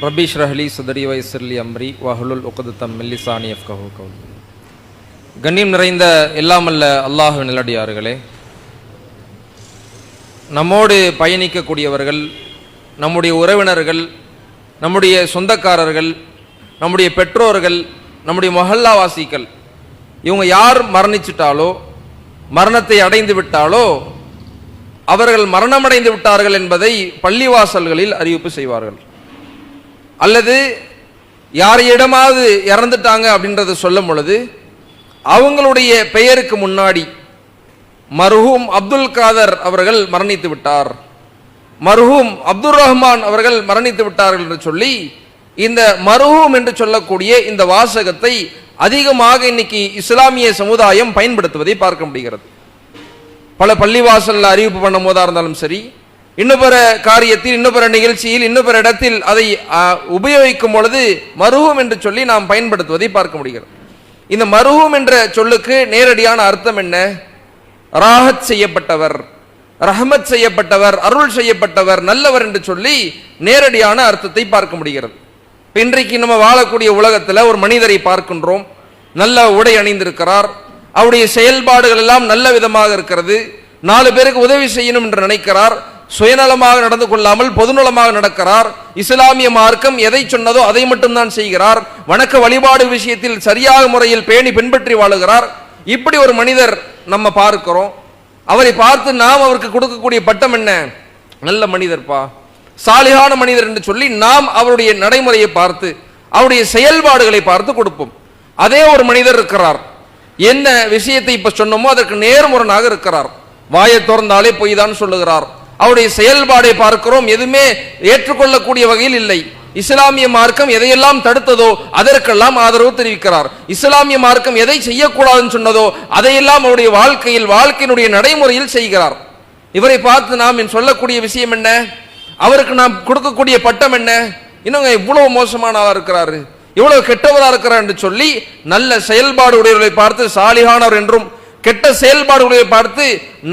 ரபீஷ் ரஹலி சுதரி வைசர்லி அம்ரி வஹுலுல் உகதுத்தம் மில்லிசானி அஃப்கஹு கவுல் கண்ணியம் நிறைந்த எல்லாமல்ல அல்லாஹ் நிலடியார்களே நம்மோடு பயணிக்கக்கூடியவர்கள் நம்முடைய உறவினர்கள் நம்முடைய சொந்தக்காரர்கள் நம்முடைய பெற்றோர்கள் நம்முடைய மொஹல்லாவாசிகள் இவங்க யார் மரணிச்சிட்டாலோ மரணத்தை அடைந்து விட்டாலோ அவர்கள் மரணமடைந்து விட்டார்கள் என்பதை பள்ளிவாசல்களில் அறிவிப்பு செய்வார்கள். அல்லது யார் இடமாவது இறந்துட்டாங்க அப்படின்றத சொல்லும் பொழுது அவங்களுடைய பெயருக்கு முன்னாடி மர்ஹூம் அப்துல் காதர் அவர்கள் மரணித்து விட்டார். மர்ஹூம் அப்துல் ரஹ்மான் அவர்கள் மரணித்து விட்டார்கள் என்று சொல்லி இந்த மர்ஹூம் என்று சொல்லக்கூடிய இந்த வாசகத்தை அதிகமாக இன்னைக்கு இஸ்லாமிய சமுதாயம் பயன்படுத்துவதை பார்க்க முடிகிறது. பல பள்ளிவாசல்ல அறிவிப்பு பண்ணும் போதா இருந்தாலும் சரி இன்னும் பிற காரியத்தில் இன்னொரு நிகழ்ச்சியில் இன்னொரு இடத்தில் அதை உபயோகிக்கும் பொழுது மருகும் என்று சொல்லி நாம் பயன்படுத்துவதை பார்க்க முடிகிறது. இந்த மருகும் என்ற சொல்லுக்கு நேரடியான அர்த்தம் என்ன? ராகத் செய்யப்பட்டவர் ரஹமத் செய்யப்பட்டவர் அருள் செய்யப்பட்டவர் நல்லவர் என்று சொல்லி நேரடியான அர்த்தத்தை பார்க்க முடிகிறது. இன்றைக்கு நம்ம வாழக்கூடிய உலகத்தில் ஒரு மனிதரை பார்க்கின்றோம். நல்ல உடை அணிந்திருக்கிறார். அவருடைய செயல்பாடுகள் எல்லாம் நல்ல விதமாக இருக்கிறது. நாலு பேருக்கு உதவி செய்யணும் என்று நினைக்கிறார். சுயநலமாக நடந்து கொள்ளாமல் பொதுநலமாக நடக்கிறார். இஸ்லாமிய மார்க்கம் எதை சொன்னதோ அதை மட்டும்தான் செய்கிறார். வணக்க வழிபாடு விஷயத்தில் சரியாக முறையில் பேணி பின்பற்றி வாழுகிறார். இப்படி ஒரு மனிதர் நம்ம பார்க்கிறோம். அவரை பார்த்து நாம் அவருக்கு கொடுக்கக்கூடிய பட்டம் என்ன? நல்ல மனிதர்ப்பா. சாலிகான மனிதர் என்று சொல்லி நாம் அவருடைய நடைமுறையை பார்த்து அவருடைய செயல்பாடுகளை பார்த்து கொடுப்போம். அதே ஒரு மனிதர் இருக்கிறார். என்ன விஷயத்தை இப்ப சொன்னோமோ அதற்கு நேர்முரணாக இருக்கிறார். வாயை திறந்தாலே பொய் தான் சொல்லுகிறார். அவருடைய செயல்பாடை பார்க்கிறோம். எதுவுமே ஏற்றுக்கொள்ளக்கூடிய வகையில் இல்லை. இஸ்லாமிய மார்க்கம் எதையெல்லாம் தடுத்ததோ அதற்கெல்லாம் ஆதரவு தெரிவிக்கிறார். இஸ்லாமிய மார்க்கம் எதை செய்யக்கூடாதுன்னு சொன்னதோ அதையெல்லாம் அவருடைய வாழ்க்கையில் வாழ்க்கையினுடைய நடைமுறையில் செய்கிறார். இவரை பார்த்து நாம் சொல்லக்கூடிய விஷயம் என்ன? அவருக்கு நாம் கொடுக்கக்கூடிய பட்டம் என்ன? இன்னும் இவ்வளவு மோசமானவா இருக்கிறாரு? இவ்வளவு கெட்டவராக இருக்கிறார் என்று சொல்லி நல்ல செயல்பாடு உடையவர்களை பார்த்து சாலிகானவர் என்றும் கெட்ட செயல்பாடுகளை பார்த்து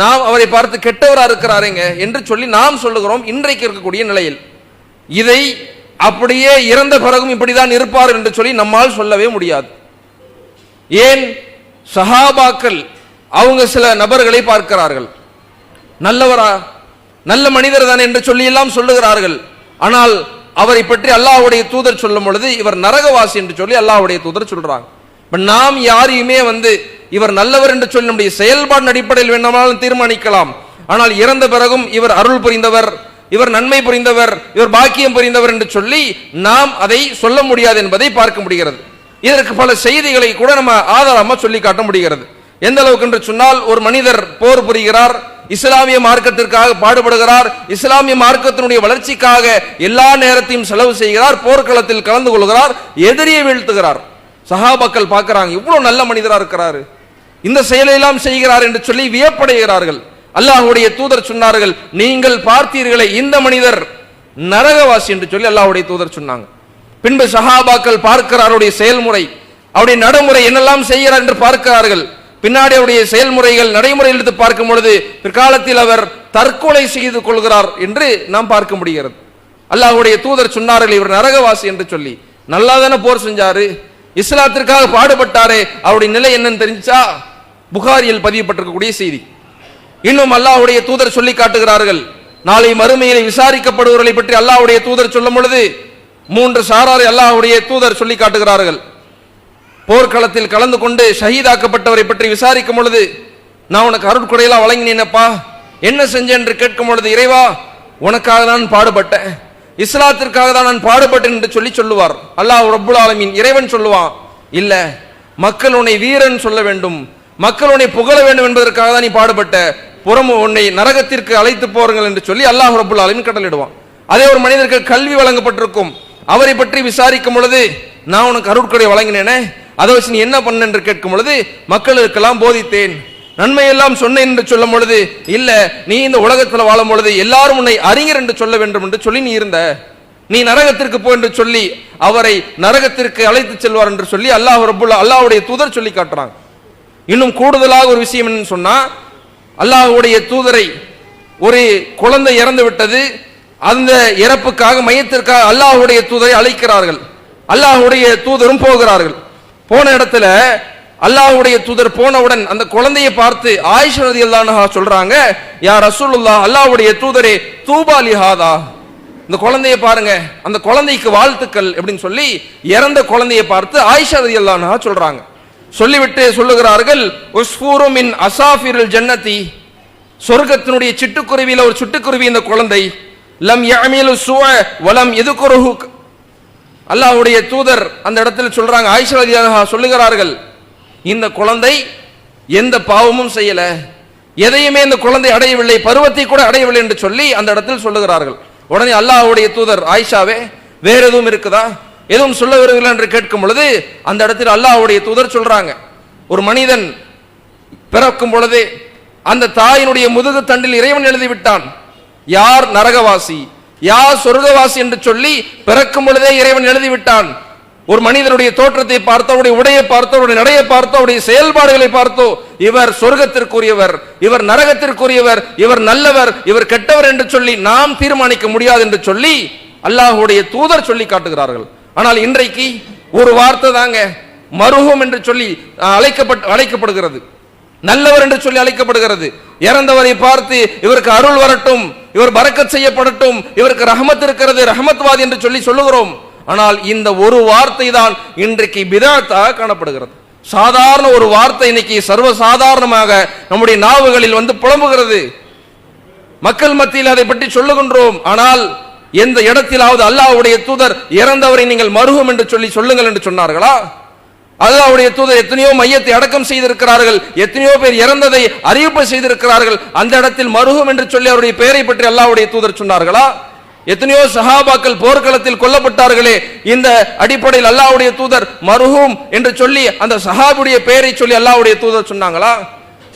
நாம் அவரை பார்த்து கெட்டவராக இருக்கிறாருங்க என்று சொல்லி நாம் சொல்லுகிறோம் இன்றைக்கு இருக்கக்கூடிய நிலையில். இதை அப்படியே இறந்த பிறகும் இப்படிதான் இருப்பார் என்று சொல்லி நம்மால் சொல்லவே முடியாது. ஏன்? சஹாபாக்கள் அவங்க சில நபர்களை பார்க்கிறார்கள். நல்லவரா? நல்ல மனிதர் தான் என்று சொல்லி எல்லாம் சொல்லுகிறார்கள். ஆனால் அவரை பற்றி அல்லாஹுடைய தூதர் சொல்லும் பொழுது இவர் நரகவாசி என்று சொல்லி அல்லாஹுடைய தூதர் சொல்றாங்க. இப்ப நாம் யாரையுமே வந்து இவர் நல்லவர் என்று சொல்லி நம்முடைய செயல்பாடு அடிப்படையில் வேண்டுமானாலும் தீர்மானிக்கலாம். ஆனால் இறந்த பிறகும் இவர் அருள் புரிந்தவர் இவர் நன்மை புரிந்தவர் இவர் பாக்கியம் புரிந்தவர் என்று சொல்லி நாம் அதை சொல்ல முடியாது என்பதை பார்க்க முடிகிறது. இதற்கு பல செய்திகளை கூட நம்ம ஆதாரமா சொல்லி காட்ட முடிகிறது. எந்த அளவுக்கு என்று சொன்னால் ஒரு மனிதர் போர் புரிகிறார் இஸ்லாமிய மார்க்கத்திற்காக பாடுபடுகிறார் இஸ்லாமிய மார்க்கத்தினுடைய வளர்ச்சிக்காக எல்லா நேரத்தையும் செலவு செய்கிறார் போர்க்களத்தில் கலந்து கொள்கிறார் எதிரியை வீழ்த்துகிறார். சஹாபாக்கள் பார்க்குறாங்க இவ்வளவு நல்ல மனிதரா இருக்கிறாரு. இந்த செயலையெல்லாம் செய்கிறார் என்று சொல்லி வியப்படைகிறார்கள். அல்லாஹுடைய தூதர் சொன்னார்கள் நீங்கள் பார்த்தீர்களே இந்த மனிதர் நரகவாசி என்று சொல்லி அல்லாஹுடைய தூதர் சொன்னாங்க. பின்பு சஹாபாக்கள் பார்க்கிறார் அவருடைய செயல்முறை. அவருடைய நடைமுறை என்னெல்லாம் செய்கிறார் என்று பார்க்கிறார்கள். பின்னாடி அவருடைய செயல்முறைகள் நடைமுறையில் எடுத்து பார்க்கும் பொழுது பிற்காலத்தில் அவர் தற்கொலை செய்து கொள்கிறார் என்று நாம் பார்க்க முடிகிறது. அல்லாஹுடைய தூதர் சொன்னார்கள் இவர் நரகவாசி என்று சொல்லி. நல்லா தானே போர் செஞ்சாரு? இஸ்லாத்திற்காக பாடுபட்டாரே அவருடைய நிலை என்னன்னு தெரிஞ்சா புகாரியில் பதியப்பட்டிருக்கக்கூடிய செய்தி. இன்னும் அல்லாஹ்வுடைய தூதர் சொல்லி காட்டுகிறார்கள். நாளை மறுமையிலே விசாரிக்கப்படுவர்களை பற்றி அல்லாஹுடைய தூதர் சொல்லும் பொழுது மூன்று சாராரை அல்லாஹ்வுடைய தூதர் சொல்லி காட்டுகிறார்கள். போர்க்களத்தில் கலந்து கொண்டு ஷஹீதாக்கப்பட்டவரை பற்றி விசாரிக்கும் பொழுது நான் உனக்கு அருட்கொடையெல்லாம் வழங்கினேனப்பா. என்ன செஞ்சேன்? என்று கேட்கும் பொழுது இறைவா உனக்காக தான் பாடுபட்டேன். இஸ்லாத்திற்காக தான் நான் பாடுபட்டேன் என்று சொல்லி சொல்லுவார். அல்லாஹ் ரபுல் ஆலமின் இறைவன் சொல்லுவான் இல்ல மக்கள் உன்னை வீரன் சொல்ல வேண்டும். மக்கள் உன்னை புகழ வேண்டும் என்பதற்காக தான் நீ பாடுபட்ட புறம் உன்னை நரகத்திற்கு அழைத்து போறங்கள் என்று சொல்லி அல்லாஹ் ரப்புல் ஆலமீன் கட்டளையிடுவான் அதே ஒரு மனிதருக்கு கல்வி வழங்கப்பட்டிருக்கும். அவரை பற்றி விசாரிக்கும் பொழுது நான் உனக்கு அருட்கொடை வழங்கினேனே அதை வச்சு நீ என்ன பண்ண என்று கேட்கும் பொழுது மக்களுக்கெல்லாம் போதித்தேன். நன்மையெல்லாம் சொன்னேன் என்று சொல்லும் பொழுது இல்ல நீ இந்த உலகத்தில் வாழும் பொழுது எல்லாரும் உன்னை அறிஞர் என்று சொல்ல வேண்டும் என்று சொல்லி நீ இருந்த. நீ நரகத்திற்கு போ என்று சொல்லி அவரை நரகத்திற்கு அழைத்து செல்வார் என்று சொல்லி அல்லாஹ் ரபுல்லா அல்லாவுடைய தூதர் சொல்லி காட்டுறாங்க. இன்னும் கூடுதலாக ஒரு விஷயம் என்னன்னு சொன்னா அல்லாஹ்வுடைய தூதரை ஒரு குழந்தை இறந்து விட்டது அந்த இறப்புக்காக மையத்திற்காக அல்லாஹுடைய தூதரை அழைக்கிறார்கள். அல்லாஹுடைய தூதரும் போகிறார்கள். போன இடத்துல அல்லாஹுடைய தூதர் போனவுடன் அந்த குழந்தையை பார்த்து ஆயிஷா ரதியல்லாஹு சொல்றாங்க யா ரசூலுல்லாஹ் அல்லாஹுடைய தூதரே தூபா லிஹாதா இந்த குழந்தையை பாருங்க அந்த குழந்தைக்கு வாழ்த்துக்கள் அப்படின்னு சொல்லி இறந்த குழந்தையை பார்த்து ஆயிஷா ரதியல்லாஹு சொல்றாங்க. சொல்லிவிட்டு சொல்லுகிறார்கள் உஸ்பூரும் இன் அசாஃபிரில் ஜன்னதி. சொர்க்கத்தினுடைய சிட்டுக்குருவியில் ஒரு சிட்டுக்குருவி இந்த குழந்தை. லம் யஅமிலு சுவ வலம் எதுக்குருஹு அல்லாஹ்வுடைய தூதர் அந்த இடத்துல சொல்றாங்க ஆயிஷா சொல்லுகிறார்கள் இந்த குழந்தை எந்த பாவமும் செய்யல. எதையுமே இந்த குழந்தை அடையவில்லை பருவத்தை கூட அடையவில்லை என்று சொல்லி அந்த இடத்தில் சொல்லுகிறார்கள். உடனே அல்லாஹ்வுடைய தூதர் ஆயிஷாவே வேற எதுவும் இருக்குதா? எதுவும் சொல்ல வருகிறீர்கள் என்று கேட்கும் பொழுது அந்த இடத்தில் அல்லாஹ்வுடைய தூதர் சொல்றாங்க ஒரு மனிதன் பிறக்கும் பொழுது அந்த தாயினுடைய முதுகு தண்டில் இறைவன் எழுதி விட்டான் யார் நரகவாசி யார் சொர்க்கவாசி என்று சொல்லி பிறக்கும் பொழுதே இறைவன் எழுதி விட்டான் ஒரு மனிதனுடைய தோற்றத்தை பார்த்தோ அவருடைய உடையை பார்த்தோ அவருடைய நடையை பார்த்தோ அவருடைய செயல்பாடுகளை பார்த்தோ இவர் சொர்க்கத்திற்குரியவர் இவர் நரகத்திற்குரியவர் இவர் நல்லவர் இவர் கெட்டவர் என்று சொல்லி நாம் தீர்மானிக்க முடியாது என்று சொல்லி அல்லாஹுடைய தூதர் சொல்லி காட்டுகிறார்கள். ஆனால் இன்றைக்கு ஒரு வார்த்தை தாங்க மருகம் என்று சொல்லி அழைக்கப்பட்டு அழைக்கப்படுகிறது. நல்லவர் என்று சொல்லி அழைக்கப்படுகிறது. இறந்தவரை பார்த்து இவருக்கு அருள் வரட்டும் இவர் பறக்கத் செய்யப்படட்டும் இவருக்கு ரஹமத் இருக்கிறது ரஹமத்வாதி என்று சொல்லி சொல்லுகிறோம். ஆனால் இந்த ஒரு வார்த்தை தான் இன்றைக்கு பிதாத்தாக காணப்படுகிறது. சாதாரண ஒரு வார்த்தை இன்னைக்கு சர்வசாதாரணமாக நம்முடைய நாவுகளில் வந்து புலம்புகிறது. மக்கள் மத்தியில் அதை பற்றி சொல்லுகின்றோம். ஆனால் எந்த இடத்திலாவது அல்லாஹ்வுடைய தூதர் இறந்தவரை நீங்கள் மருகும் என்று சொல்லி சொல்லுங்கள் என்று சொன்னார்களா? அல்லாஹ்வுடைய தூதர் எத்தனையோ மையத்தை அடக்கம் செய்திருக்கிறார்கள் எத்தனையோ பேர் இறந்ததை அறிவிப்பு செய்திருக்கிறார்கள் அந்த இடத்தில் மருகும் என்று சொல்லி அவருடைய பெயரை பற்றி அல்லாஹ்வுடைய தூதர் சொன்னார்களா? எத்தனையோ சஹாபாக்கள் போர்க்களத்தில் கொல்லப்பட்டார்களே இந்த அடிப்படையில் அல்லாவுடைய தூதர் மருகும் என்று சொல்லி அந்த சஹாபுடைய பெயரை சொல்லி அல்லாவுடைய தூதர் சொன்னாங்களா?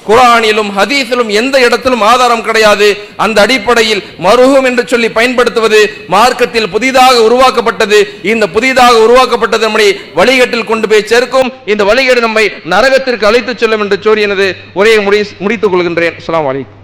குரானிலும் ஹதீஸிலும் எந்த இடத்திலும் ஆதாரம் கிடையாது. அந்த அடிப்படையில் மருகம் என்று சொல்லி பயன்படுத்துவது மார்க்கத்தில் புதிதாக உருவாக்கப்பட்டது. இந்த புதிதாக உருவாக்கப்பட்டது நம்மை வழிகட்டில் கொண்டு போய் சேர்க்கும். இந்த வழிகேடு நம்மை நரகத்திற்கு அழைத்துச் செல்லும் என்று சொல்லி எனது உரையை முடி முடித்துக் கொள்கின்றேன். அலாம் அலைக்கும்.